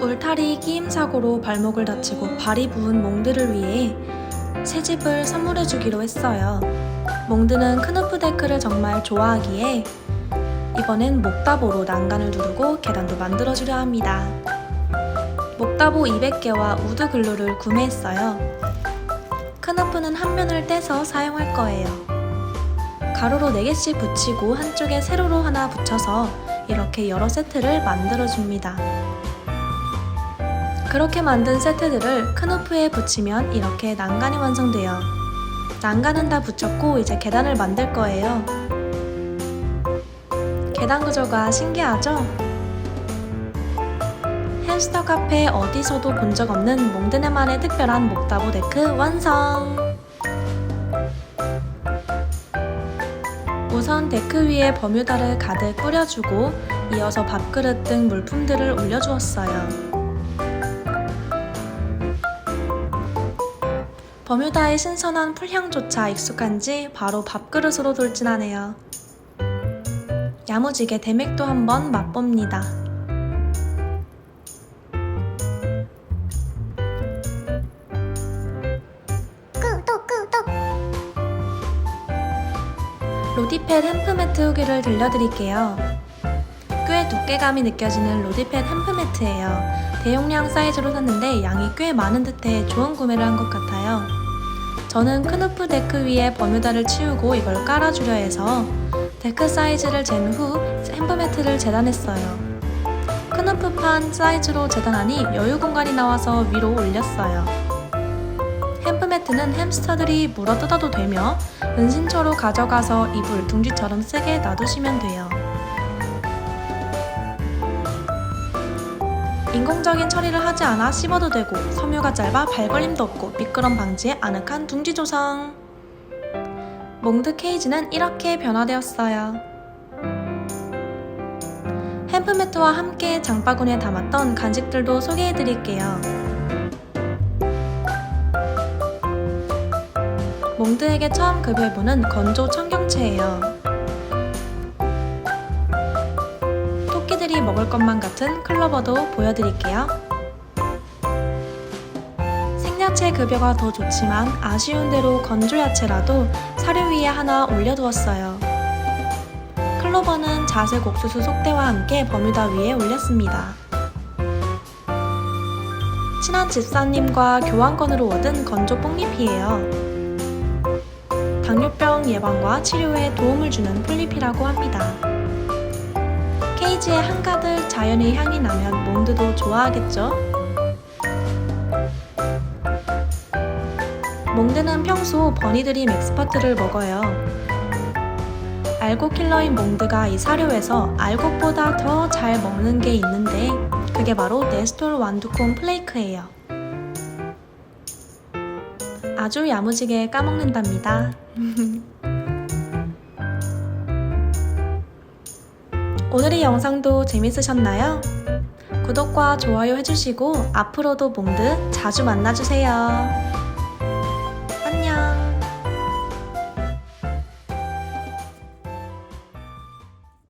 울타리 끼임 사고로 발목을 다치고 발이 부은 몽드를 위해 새 집을 선물해주기로 했어요. 몽드는 크누프 데크를 정말 좋아하기에 이번엔 목다보로 난간을 두르고 계단도 만들어주려 합니다. 목다보 200개와 우드 글루를 구매했어요. 크누프는 한 면을 떼서 사용할 거예요. 가로로 4개씩 붙이고 한쪽에 세로로 하나 붙여서 이렇게 여러 세트를 만들어줍니다. 그렇게 만든 세트들을 크누프에 붙이면 이렇게 난간이 완성돼요. 난간은 다 붙였고 이제 계단을 만들 거예요. 계단 구조가 신기하죠? 햄스터 카페 어디서도 본 적 없는 몽드네만의 특별한 목다보 데크 완성! 우선 데크 위에 버뮤다를 가득 뿌려주고 이어서 밥그릇 등 물품들을 올려주었어요. 버뮤다의 신선한 풀향조차 익숙한지 바로 밥그릇으로 돌진하네요. 야무지게 대맥도 한번 맛봅니다. 로디펫 햄프매트 후기를 들려드릴게요. 꽤 두께감이 느껴지는 로디펫 햄프매트예요. 대용량 사이즈로 샀는데 양이 꽤 많은 듯해 좋은 구매를 한 것 같아요. 저는 크누프 데크 위에 버뮤다를 치우고 이걸 깔아주려 해서 데크 사이즈를 잰 후 햄프매트를 재단했어요. 크누프판 사이즈로 재단하니 여유 공간이 나와서 위로 올렸어요. 햄프매트는 햄스터들이 물어 뜯어도 되며 은신처로 가져가서 이불 둥지처럼 쓰게 놔두시면 돼요. 인공적인 처리를 하지 않아 씹어도 되고 섬유가 짧아 발걸림도 없고 미끄럼 방지에 아늑한 둥지 조성. 몽드 케이지는 이렇게 변화되었어요. 햄프매트와 함께 장바구니에 담았던 간식들도 소개해드릴게요. 몽드에게 처음 급여해보는 건조 청경채예요. 토끼들이 먹을 것만 같은 클로버도 보여드릴게요. 생야채 급여가 더 좋지만 아쉬운 대로 건조 야채라도 사료 위에 하나 올려두었어요. 클로버는 자색 옥수수 속대와 함께 버뮤다 위에 올렸습니다. 친한 집사님과 교환권으로 얻은 건조 뽕잎이에요. 당뇨병 예방과 치료에 도움을 주는 폴리피라고 합니다. 케이지에 한가득 자연의 향이 나면 몬드도 좋아하겠죠? 몽드는 평소 버니들이 맥스퍼트를 먹어요. 알곡 킬러인 몽드가 이 사료에서 알곡보다 더 잘 먹는 게 있는데 그게 바로 네스톨 완두콩 플레이크예요. 아주 야무지게 까먹는답니다. 오늘의 영상도 재밌으셨나요? 구독과 좋아요 해주시고 앞으로도 몽드 자주 만나주세요.